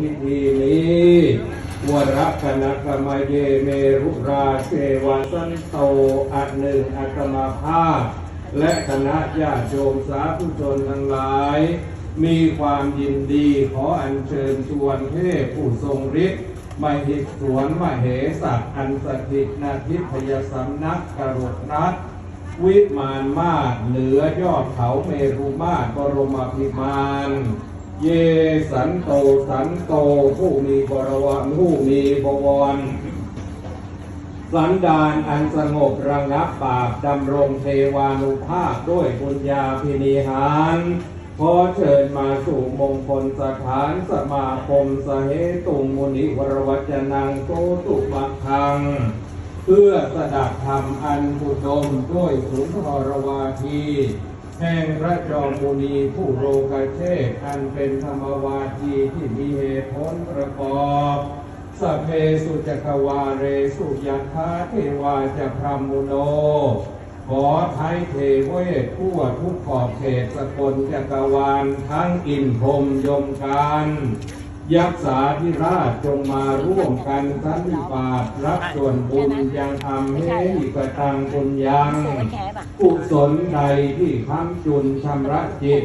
พิธีนี้วรคณะกรรมเยเมรุราเชวาสันโตอันหนึ่งอัตมาภาพ และคณะญาติโยมสาธุชนทั้งหลาย มีความยินดีขออัญเชิญชวนเทพผู้ทรงฤทธิ์มหิตสวนมเหสักอันสถิตนาทิพยสำนักกรุณรัตวิมานมาศเหนือยอดเขาเมรุมาศบรมพิมาน เยสันโตสันโตผู้มีบรวารผู้มีบวร สันดานอันสงบระงับบาปดำรงเทวานุภาพด้วยบุญญาพินิหารขอเชิญมาสู่มงคลสถานสมาคมสเหตุงมุนิวรวัจนังโตตุมักคัง เพื่อสดับธรรมอันบุดมด้วยสุนทรวาที แห่งพระจอมมุนีผู้โรกเชษอันเป็นธรรมวาจีที่มีเหตุผลประกอบสเพสุจักวาเรสุยัทธาเทวาจะพรหมุโน ขอไทยเทเวททั่วทุกขอบเขตสกลจักรวาลทั้งอินพรมยมการ ยักษาธิราชจงมาร่วมกันสันนิบาตรับส่วนบุญยังทำให้กระตังบุญยังเสื้อแคบอะกุศลใดที่ค้ำจุนชำระจิต